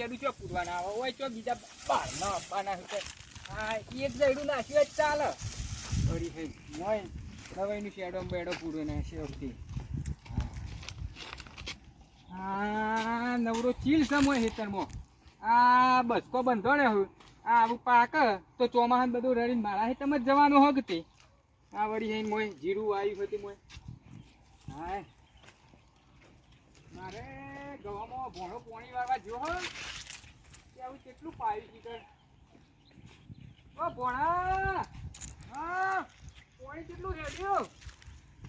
શેડું ચો પૂરવાના આવે હોય ચો બીજા બાર ના આપવાના છે હા એક જડું નાખ્યું જ ચાલે. વળી હે મોય દવાઈનું શેડો બેડો પૂરો ને શેવથી હા નવરો ચીલ સમય હેતરમાં. આ બસકો બંધો ને હું. આ આવું પાક તો ચોમાસા બધું રડીને મારા હેતમ જ જવાનું હોગ આ વળી હે મોય, જીરું આવ્યું હતી મોય. હાય. મારે ગવામાં ભોણો પોણી વાળવા જો હો. આવું કેટલું પાયું છે ઓ ભોણા! હા પોણી કેટલું રેડ્યું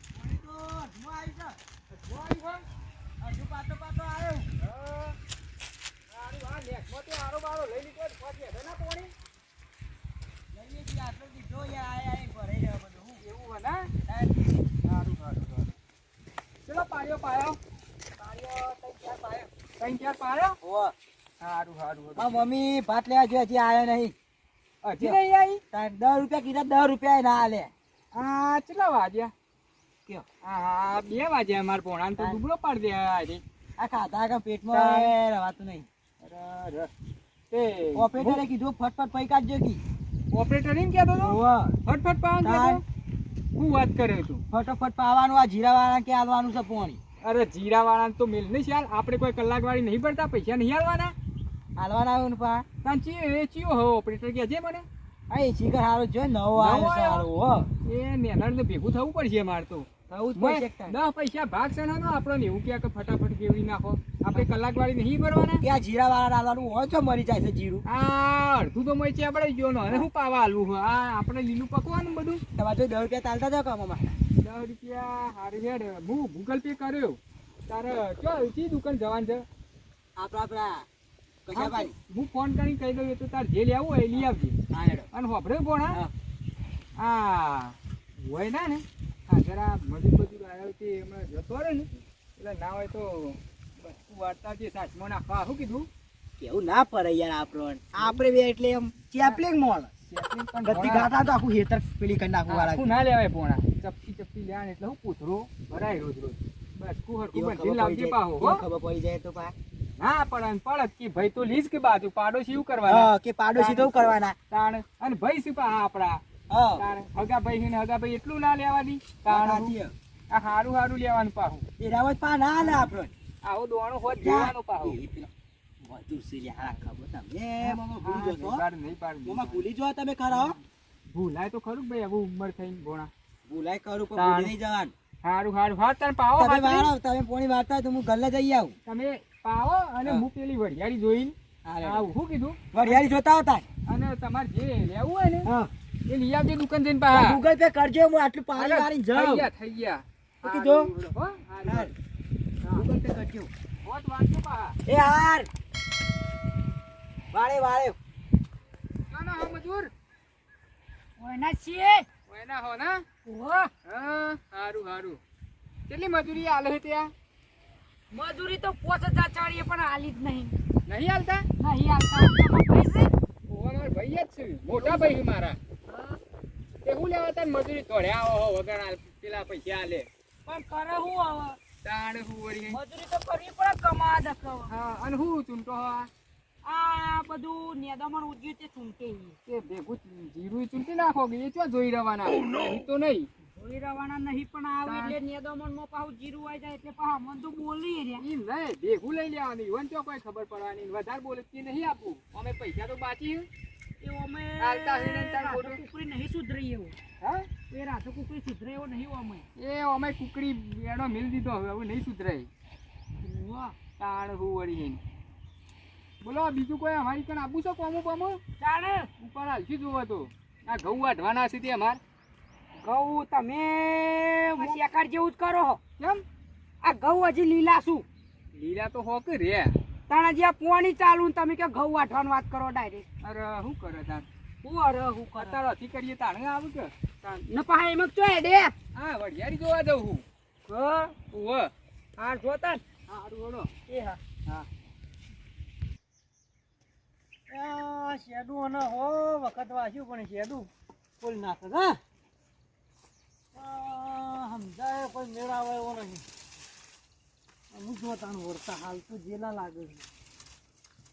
પોણી તો અધમો આવી છે અધમો આવ્યું છે હજુ પાતો પાતો આવ્યો. સારું આ નેકમાંથી આરો બારો લઈ લીધો પછી હેડે ના પોણી? લઈએ છીએ આટલો દીધો યા આય આય ભરાઈ રહ્યો બધું એવું હોય ને? સારું સારું સારું. ચલો પાડ્યો પાયો. પાડ્યો ચાર પાયો. ચાર પાયો. સારું સારું આ મમ્મી ભાત લેવા જોઈએ હજી આયો નહીં. હજી નહીં આવી? દસ રૂપિયા કીધા દસ રૂપિયા ના આલે હા કેટલા વાગ્યા? કયો? હા બે વાગ્યા મારા પોણા તો. દુબળો પાડી દે આજે. આ ખાધા કે પેટમાં રવાતું નહીં. ઓપરેટરે કીધું ફટફટ પૈકા કાઢજો કી. ઓપરેટર એમ કહેતો હતો ફટફટ પાવાનું હું વાત કરે તું ફટોફટ પાવાનું આ જીરા વાળા કે આલવાનું છે પોણી. અરે જીરા વાળા તો મિલ નહીં ચાલ આપણે કોઈ કલાક વાળી નહીં ભરતા પૈસા નહીં આલવાના. આલવાના આવ્યું ને પા. તાન ચી ચિયો હો ઓપરેટર કે છે મને. આ એસી કર હારો જો નવો આવ્યો સારો હો. એ મેનર તો ભેગું થવું પડશે માર તો. દસ પૈસા ભાગ સણાનો આપણો ને એવું કે ફટાફટ કેવી નાખો. આપણે કલાક વાળી નહીં ભરવાના? ત્યાં જીરા વાળા ડાલવાનું હોય તો મરી જાય છે જીરું. આ અડધું તો મરી છે આપણે ગયો નો હું પાવા આલું છું? આ આપણે લીલું પકવાનું બધું? તમારે જો દસ રૂપિયા ચાલતા જાવ કામમાં. દસ રૂપિયા? હારી હેડ. હું ગૂગલ પે કર્યો. તારે ચો ચી દુકાન જવાનું છે? આપડા આપડા કશાભાઈ હું ફોન કરીને કહી દઉં તો તાર જે લેવું હોય લઈ આવજે. અને હોભળે કોણ. આ હોય ના ને. હા જરા મજૂર મજૂર આવ્યો તે હમણાં જતો રહે ને. એટલે ના હોય તો વાર્તા જે સાચમાં નાખવા શું કીધું? કેવું ના પડે યાર આપણો. આપણે બે એટલે એમ ચેપલિંગ મોલ. ગાતા તો આખું હેતર પેલી કરી નાખું આખું ના લેવાય પોણા. ચપટી ચપટી લેવા એટલે હું ભરાય રોજ રોજ. બસ લાવજે પાહો ખબર પડી જાય તો પા. ના પડે પડત કે ભાઈ તો લીજ કે બાજુ પાડોશી એવું કરવાના. હા કે પાડોશી તો કરવાના. તાણ અને ભાઈ શું આપડા હગા ભાઈ ને હગા ભાઈ એટલું ના લેવાની? તાણ આ હારું હારું લેવાનું પાહું. એ રાવત પા ના લે આપણો આવો દોણો હોત જવાનું પાહું. વધુ છે. ખબર તમે ભૂલી જવા નહીં પાડ. ભૂલી જો તમે ખરા હો. ભૂલાય તો ખરું ભાઈ હવે ઉંમર થઈને ભોણા ભૂલાય કરું પણ ભૂલી નહીં જવાનું. હારું હારું. હા તને પાવો તમે વાળો તમે પોણી વાર્તા તો હું ગલ્લે જઈ આવું. તમે પાવો અને હા. પેલી વઢિયાળી જોઈને આવું. શું કીધું? વરિયાળી જોતા હતા અને તમારે જે લેવું હોય ને એ લઈ આવજો દુકાન જઈને પાહા. ગૂગલ પે કરજો હું આટલું પાણી અરે, વાળીને થઈ ગયા થઈ ગયા. શું કીધું? હારું, હો, હારું, હાર. હા. ગૂગલ પે કરજો હોત વાંચજો પાહા. એ હાર. વાળે વાળે. ના, ના, હા, મજૂર. ઓયના છીએ. ઓયના હો ના. ઓહો. હા હારું હારું. કેટલી મજૂરી આલે છે ત્યાં? મજૂરી તો પોચ હજાર આલી જ નહીં. નહીં આલતા? નહીં આલતા. તમારા પૈસે ઓવા મારા ભાઈ જ છે. મોટા ભાઈ મારા. તે હું લેવા તાર મજૂરી તોડ્યા આવો હો વગર પેલા પૈસા આલે. પણ કરે હું આવો તાણ હું વળી મજૂરી તો કરવી પડે કમા દખવ હા અને હું ચૂંટો હો આ બધું નેદામણ ઉજ્યું તે ચૂંટે તે ભેગું જીરું ચૂંટી નાખો કે એ ચો જોઈ રહેવાના નહીં તો નહીં. રવાના નહીં પણ આવે એટલે નેદામણમાં જીરું આવી જાય એટલે પાછા મન તો બોલી રહ્યા. ઈ નહીં ભેગું લઈ લેવાની. ઈવન તો કોઈ ખબર પડવાની. વધારે બોલે કે નહીં આપું. અમે પૈસા તો બાકી એ અમે આલતા હોય તાર રાધો કુકરી નહીં સુધરી એવું. હા? એ રાધો કુકરી સુધરે એવો નહીં અમે. એ અમે કુકડી એનો મિલ દીધો હવે હવે નહીં સુધરાય વાહ. તાણ હું વળી હે. બોલો બીજું કોઈ અમારી કણ આપું છો કોમો કોમો ચાલે ઉપર હાલથી જોવો તો. આ ઘઉં વાઢવાના છે તે અમાર. ઘઉં તમે શેકાર જેવું જ કરો હો. કેમ? આ ઘઉં હજી લીલા શું? લીલા તો હો કે રે. તાણા આ પોણી ચાલુ ને તમે કે ઘઉં વાટવાની વાત કરો ડાયરેક્ટ. અરે શું કરે તાર હું અરે હું કરતા નથી કરીએ તાણે આવું કે? ન પાહા એમ ચો ડે. હા વઢિયારી જોવા જવું હું. હા? હું હા. જોતા હા વળો. એ હા. હા. શેડું અને હો વખત વાસ્યું પણ શેડું. ફૂલ નાખે હા. સમજાય, કોઈ મેળાવે એવો નહીં. અમુક જો તાણ વરતા હાલ તો જેલા લાગે છે.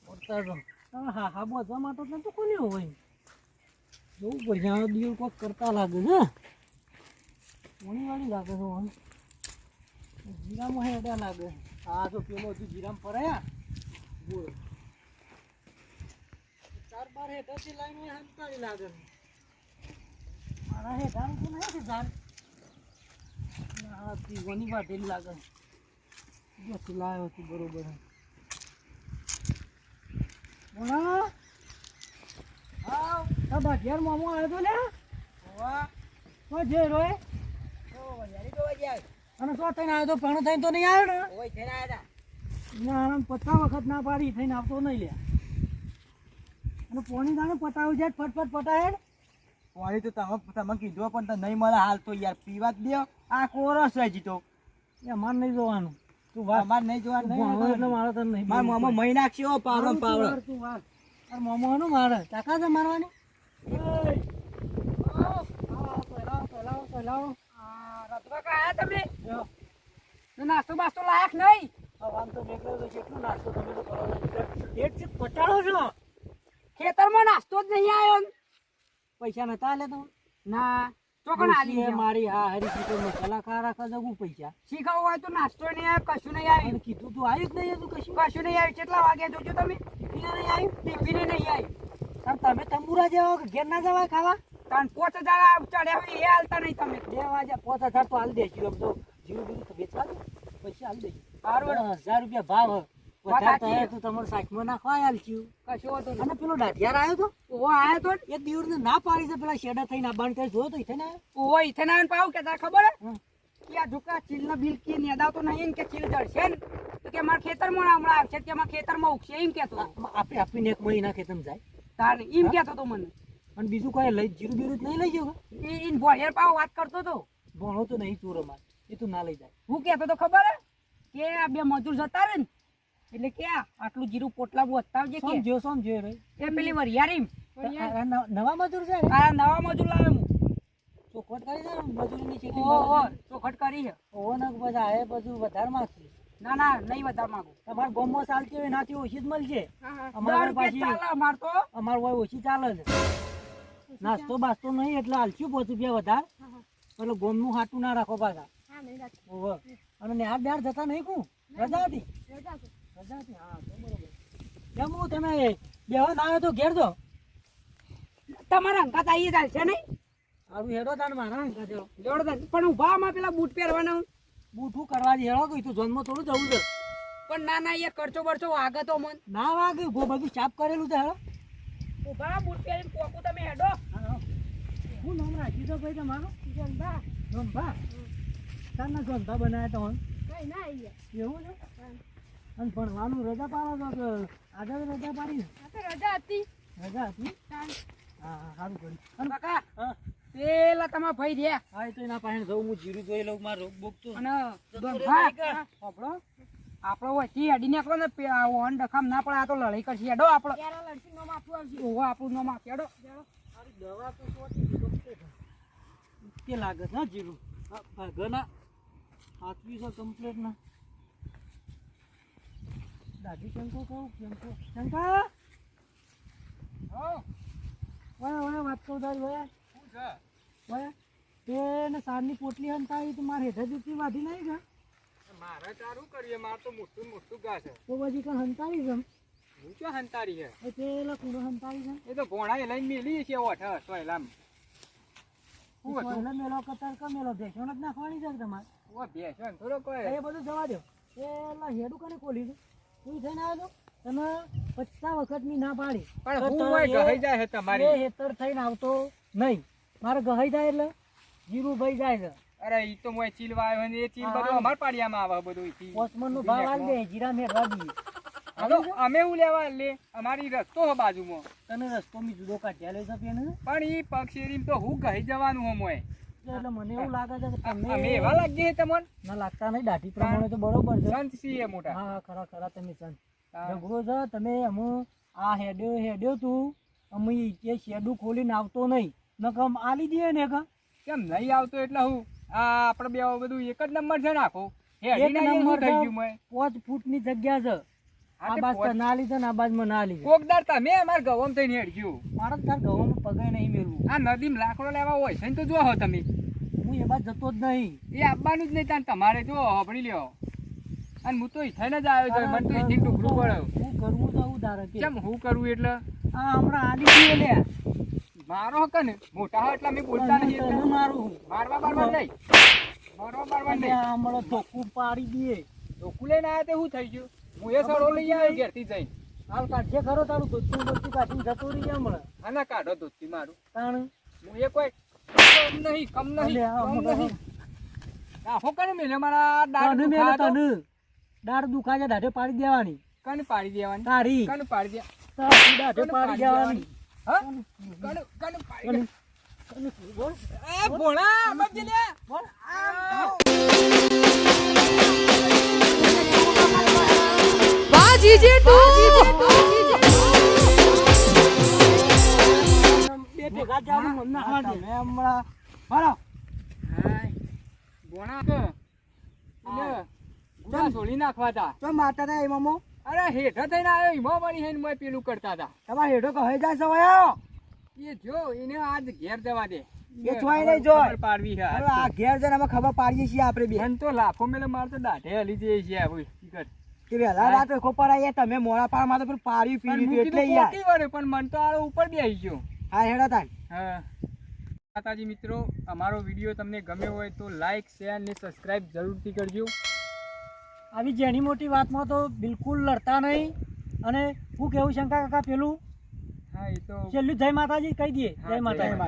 વરતા તો તમે હા હા બોધવા માટે તો કોને હોય. જોવું પડશે, આ દિવસ કોઈક કરતા લાગે છે. કોણી વાળી લાગે છે ઓન જીરામાં હેડ્યા લાગે હા તો પેલો હજુ જીરામ પરાયા બોલો. ચાર બાર હેઠળથી લાઈન હોય હંતાળી લાગે મારા હેઠળ તો નહીં ઝાડ. ના પીવાની વાટેલી લાગે. જો લાવ્યો હતી બરોબર. બોલા હા તા બાટિયાર મામો આવ્યો તો લે જે રોય. અને સો થઈને આવ્યો તો? પણ થઈને તો નહીં આવ્યો ને? ના આરામ વખત ના પાડી થઈને આવતો નહીં લે અને પોણી દાણે પતાવ્યું જાય ફટફટ પટાય પાણી તો તમે તમે કીધું પણ તો નહીં મળે હાલ તો યાર પીવા જ દો. આ કોરસ છે હજી તો. એ અમારે નહીં જોવાનું. તું વાત અમારે નહીં જોવાનું મારો ભણો એટલે મારે તને નહીં મારા મામા મહી નાખ્યો પાવડો પાવડો. તું વાર. તાર મોમો હનું મારે? ચાકા છે મારવાની? નાસ્તો બાસ્તો લાયક નહીં. તો નીકળ્યો નાસ્તો તમે તો કરો છો. ખેતરમાં નાસ્તો જ નહીં આવ્યો ને. પૈસા નતા લે તો ના ચોકણ આલી મારી હા હરી કીધો મસાલા ખા રાખા જગું પૈસા. શીખવું હોય તો નાસ્તો નહીં આવ્યો કશું નહીં આવ્યું કીધું તું આવ્યું જ નહીં હતું કશું? કશું નહીં આવ્યું કેટલા વાગ્યા જોજો તમે? ટિફિને નહીં આવ્યું? ટિફિને નહીં આવ્યું. તમે તંબુરા જેવા કે ઘેર ના જવાય ખાવા? ત્રણ પાંચ હજાર ચડ્યા હોય એ હાલતા નહીં તમે. બે વાગ્યા પાંચ હજાર તો હાલ દેજો તો જીવ બીરું વેચવા દો. પૈસા હાલ દેજો. સારું હજાર રૂપિયા ભાવ સાચી. થાય તો તમારે સાઈઠમાં નાખવા હાલ છું કશું હોતું અને પેલો દાઢિયાર આવ્યો તો? ઓવો આયો તો એક દિવસ ના પાડી છે પેલા શેડા થઈને આબાણ કરી જોયો તો ઈથે ના ઓવો ઈથે ના આવીને પાવ કે ખબર કે આ ઝુકા ચીલના બિલ કે નેદાવતો નહીં કે ચીલ જડશે ને? તો કે મારા ખેતરમાં હમણાં આવશે કે મારા ખેતરમાં ઉગશે એમ કહેતો હતો. આપણે આપીને એક મહિના ખેતમ જાય. તારે એમ કહેતો તો મને. અને બીજું કઈ લઈ જીરું બીરું નહીં લઈ જવું? એ ભોળિયાર પાવ વાત કરતો હતો. ભણો તો નહીં ચોર અમારે એ તો ના લઈ જાય. હું કહેતો તો ખબર હે? કે આ બે મજૂર જતા રહે ને એટલે કે આટલું જીરું પોટલા બતાવજે કે? જો સોમ જો રે એ પેલી વરિયારી નવા- મજૂર છે? આ નવા મજૂર લાવે હું. ચોખટ કરી છે ને? મજૂરીની ખેતી ઓ ઓહો, ચોખટ કરી છે. ઓ ન બધા એ બધું વધારે માંગશે. ના ના નહીં વધારે માંગુ. તમારે ગોમો ચાલતી હોય એનાથી ઓછી જ મળશે. અમારે પાછી ચાલે અમાર તો. અમારે હોય ઓછી ચાલે છે. નાસ્તો બાસ્તો નહીં એટલે હાલશું પાંચ રૂપિયા વધારે. એટલે ગોમનું હાટું ના રાખો પાછા. અને ન્યાર બ્યાર જતા નહીં કું રજા હતી? રજા હતી હા બરોબર. કેમ હું તમે બેહો ના આવ્યો તો ઘેર જો. તમારા અંકાત આવી ચાલશે નહીં? સારું હેડો તાર મારા હંકા જાઓ જોડદાર પણ ઊભા આમાં પેલા બૂટ પહેરવાના બૂઠું કરવા જ હેડો કઈ તું જન્મ થોડું જવું છે. પણ ના ના એ કરચો બરચો વાગે તો મન. ના વાગે ગો બધું સાફ કરેલું છે હેડો. ઊભા બૂટ પહેરીને કોકું તમે હેડો. હું નામ રાખી દો ભાઈ તમારું? જોંભા તારના જોંભા બનાવ્યા તો એવું છે? અને ભણવાનું રજા પાડો તો આજે રજા પાડી? ને રજા હતી. રજા હતી? હા સારું કર્યું. અને કાકા હા. પેલા તમારા ભાઈ રહ્યા. હા એ તો એના પાસે જવું હું જીરું જોઈ લઉં મારો રોગ બોગ તો. અને સાંભળો આપણો? વચ્ચે અડી નાખો ને ઓન ડખામ ના પડે આ તો લડાઈ કરશે. એડો આપણો. ઓહો આપણું નામ આપી હેડો. દવા તો કે લાગે છે હા જીરું. હા, ભાગના હાથવી છે કમ્પ્લેટ ના. દાદી શંકો કહું શંકો શંકા વયા વયા વાત કહું તારી વયા શું છે વયા તે ને સારની પોટલી હંતાવી તો મારે હેઠે જુતી વાધી નહીં કે મારે તારું કરીએ? મારે તો મોટું મોટું ઘા છે. તો પછી કાં હંતાવી છે હું ક્યાં હંતારી છે? એ પેલા કુડો હંતારી છે એ તો ભોણાએ લઈને મેલી છે ઓઠ સોયલામ હતું? મેલો કતાર કા મેલો ભેસણ જ નાખવાની છે તમારે? ઓ ભેંસો થોડો કોઈ. એ બધું જવા દો. પેલા હેડું કને ખોલી દો તું થઈને આવ્યો તમે પચાસ વખતની ના પાડી. પણ હું હોય ગહી જાય તમારી. એ હેતર થઈને આવતો નહીં. મારે ગહાઈ જાય એટલે જીરું ભાઈ જાય છે. અરે ઈ તો મોય ચીલવા આવ્યો ને એ ચીલ. બધું અમાર પાડિયામાં આવે બધું ઈથી. પોચમનનું ભાવ આલ દે જીરા મેળવા દઈએ હાલો, અમે હું લેવા લે? અમારી રસ્તો હો બાજુમાં. તને રસ્તો મી જુદો કાઢ્યા લઈ જશે ને પણ ઈ પક્ષેરીમ તો હું ગહી જવાનું હો મોય એટલે મને એવું લાગે છે કે અમે તમે એવા લાગીએ તમને? ના લાગતા નહીં દાઢી પ્રમાણે તો બરોબર છે. સંત એ મોટા. હા ખરા ખરા તમે સંત. જગરો છે તમે અમુ આ હેડ્યો હેડ્યો તું અમે એ શેડું ખોલીને આવતો નહીં. નકમ આલી દઈએ ને કે? કેમ નહીં આવતો એટલે હું? આ આપણે બે બધું એક જ નંબર છે નાખો હેડી નંબર થઈ ગયું મોય? પાંચ ફૂટની જગ્યા છે. આ બાજ ના છે ને આ નાલી છે કોકદાર તમે અમાર ગવમ થઈને હેડ્યું. મારે તો તાર ઘઉંમાં પગે નહીં મેળવું. આ નદીમાં લાકડો લેવા હોય છે ને તો જો હો તમે. હું એ બાજ જતો જ નહીં. એ આપવાનું જ નહીં તાન તમારે જો હોભળી લ્યો. અને હું તો થઈને જ આવ્યો છું મને તો અહીંથી ટુકડું પડે હું કરવું તો કેમ હું કરવું એટલે? આ હમણાં ગયો લે. મારો હક ને મોટા એટલે અમે બોલતા નહીં એટલે. મારું મારવા મારવા નહીં. મારવા મારવા નહીં. હમણાં ધોકું પાડી દઈએ ધોકું લઈને આવ્યા તે શું થઈ ગયું? હું એ સડો લઈ આવ્યો ઘેરથી જઈને. હાલ કાઢજે ખરો તારું ધોતું ધોતું કાઢીને જતું રહી હમણાં. આના કાઢો ધોતી મારું. તાણ? હું એ કોઈ કમ નહીં કમ નહીં કમ નહીં. આખો મેલે? મારા તને મેલે તને. દાઢે પાડી દેવાની. કને પાડી દેવાની? તારી. કને પાડી દે તારી દાઢે પાડી દેવાની. હા? કને કને પાડી દે બોલ એ ભોળા મત લે. બોલ. વાહ જીજે તું. બે ભેગા જાવું મન હાય કે ગુડા નાખવા તા તો માતા ના એ મામો? અરે હેઠ થઈને આવ્યો હિમો બની હેન મોય પેલું કરતા હતા. તમારે હેઠો કહે જાય છે એ જો એને આજ ઘેર જવા દે. એ જોઈ નહીં જોઈ. ખબર પાડવી છે આ ઘેર જઈને ખબર પાડીએ છીએ આપણે બે તો લાફો મેલે મારતો દાઢે હલી જઈએ છે હવે. કે રાતે ખોપર આવીએ તમે મોડા પાડમાં તો પેલું પાડ્યું પણ પીડ્યું મૂકી એટલે યાર. પોકી પણ મન તો આળો ઉપર બી આવી ગયો. હા હેડા તાન હા. માતાજી મિત્રો અમારો વીડિયો તમને ગમ્યો હોય તો લાઈક શેર ને સબસ્ક્રાઇબ જરૂરથી કરજો. આવી જેની મોટી વાતમાં તો બિલકુલ લડતા નહીં. અને હું કેવું શંકા કાકા પેલું? હા એ તો છેલ્લું જય માતાજી કહી દઈએ. જય માતાજી.